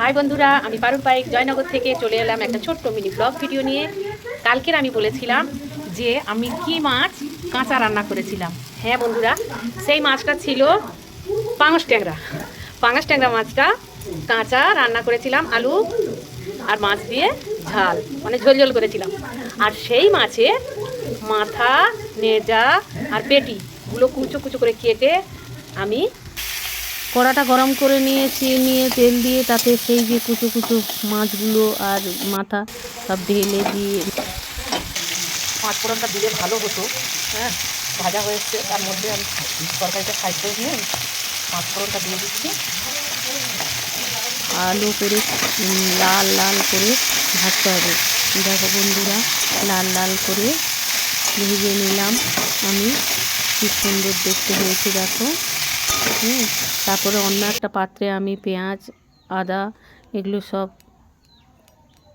High বন্ধুরা, আমি পারুল পাইক জয়নগর থেকে চলে এলাম একটা ছোট্ট মিনি ব্লগ ভিডিও নিয়ে। কালকের আমি বলেছিলাম যে আমি কি মাছ কাঁচা রান্না করেছিলাম। হ্যাঁ বন্ধুরা, সেই মাছটা ছিল পাঙস ট্যাংরা। পাঙস ট্যাংরা মাছটা কাঁচা রান্না করেছিলাম, আলু আর মাছ দিয়ে ঝাল মানে ঝোল ঝোল করেছিলাম। আর সেই মাছে মাথা, নেজা আর পেটিগুলো কুচো কুচো করে কেটে আমি কড়াটা গরম করে নিয়েছি নিয়ে তেল দিয়ে তাতে সেই যে কুচো কুচো মাছগুলো আর মাথা সব ঢেলে দিয়ে পাঁচ ফোড়নটা দিলে ভালো হতো হ্যাঁ ভাজা হয়েছে তার মধ্যে আমি তরকারিটা সাইড করে পাঁচ ফোড়নটা দিয়ে দিচ্ছি। আলু করে লাল লাল করে ভাজতে হবে। দেখো বন্ধুরা লাল লাল করে ভেজে নিলাম। আমি কি সুন্দর দেখতে হয়েছে দেখো। হুম, তারপরে অন্য একটা পাত্রে আমি পেঁয়াজ, আদা এগুলো সব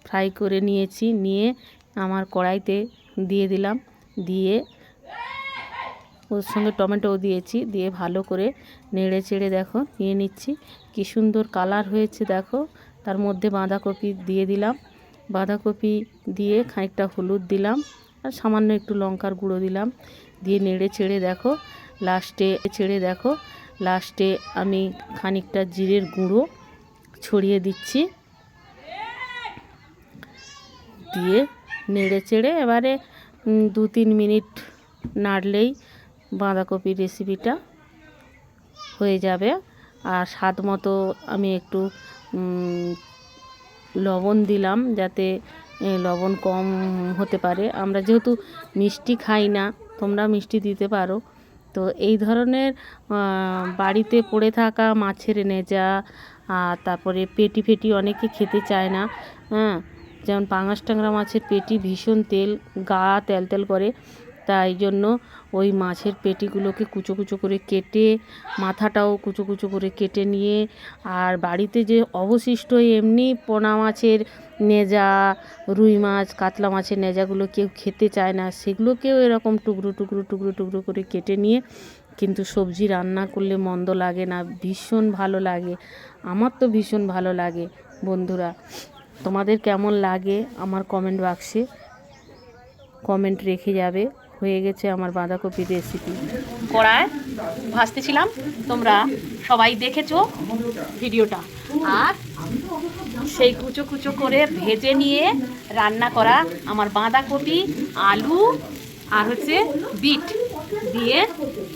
ফ্রাই করে নিয়েছি, নিয়ে আমার কড়াইতে দিয়ে দিলাম। দিয়ে ওর সঙ্গে টমেটোও দিয়েছি, দিয়ে ভালো করে নেড়ে চেড়ে দেখো, নিয়ে নিচ্ছি। কি সুন্দর কালার হয়েছে দেখো, তার মধ্যে বাঁধাকপি দিয়ে দিলাম। বাঁধাকপি দিয়ে খানিকটা হলুদ দিলাম। আর সামান্য একটু লঙ্কার গুঁড়ো দিলাম। দিয়ে নেড়ে ছেড়ে দেখো, লাস্টে ছেড়ে দেখো, লাস্টে আমি খানিকটা জিরের গুঁড়ো ছড়িয়ে দিচ্ছি। দিয়ে নেড়ে চেড়ে এবারে দু তিন মিনিট নাড়লেই বাঁধাকপির রেসিপিটা হয়ে যাবে। আর স্বাদ মতো আমি একটু লবণ দিলাম যাতে লবণ কম হতে পারে। আমরা যেহেতু মিষ্টি খাই না, তোমরা মিষ্টি দিতে পারো। তো এই ধরনের বাড়িতে পড়ে থাকা মাছের নেজা আর তারপরে পেটি ফেটি অনেকে খেতে চায় না। হ্যাঁ যেমন পাঙাশ ট্যাংরা মাছের পেটি ভীষণ তেল, গা তেল তেল করে। তাই জন্য ওই মাছের পেটিগুলোকে কুচো কুচো করে কেটে, মাথাটাও কুচো কুচো করে কেটে নিয়ে, আর বাড়িতে যে অবশিষ্ট এমনি পোনা মাছের নেজা, রুই মাছ, কাতলা মাছের নেজাগুলো কেউ খেতে চায় না, সেগুলোকেও এরকম টুকরো টুকরো টুকরো টুকরো করে কেটে নিয়ে কিন্তু সবজি রান্না করলে মন্দ লাগে না, ভীষণ ভালো লাগে। আমার তো ভীষণ ভালো লাগে, বন্ধুরা। তোমাদের কেমন লাগে আমার কমেন্ট বাক্সে কমেন্ট রেখে যাবে। হয়ে গেছে আমার বাঁধাকপির রেসিপি কড়ায় ভাজতেছিলাম, তোমরা সবাই দেখেছ ভিডিওটা। আর সেই কুচো কুচো করে ভেজে নিয়ে রান্না করা আমার বাঁধাকপি, আলু আর হচ্ছে বিট দিয়ে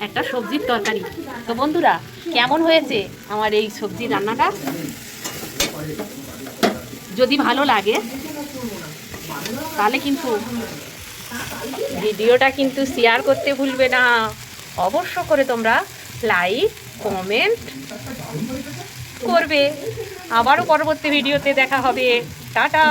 একটা সবজির তরকারি। তো বন্ধুরা, কেমন হয়েছে আমার এই সবজি রান্নাটা? যদি ভালো লাগে, তাহলে কিন্তু ভিডিওটা কিন্তু শেয়ার করতে ভুলবে না। অবশ্য করে তোমরা লাইক কমেন্ট করবে। আবারও পরবর্তী ভিডিওতে দেখা হবে। টাটা!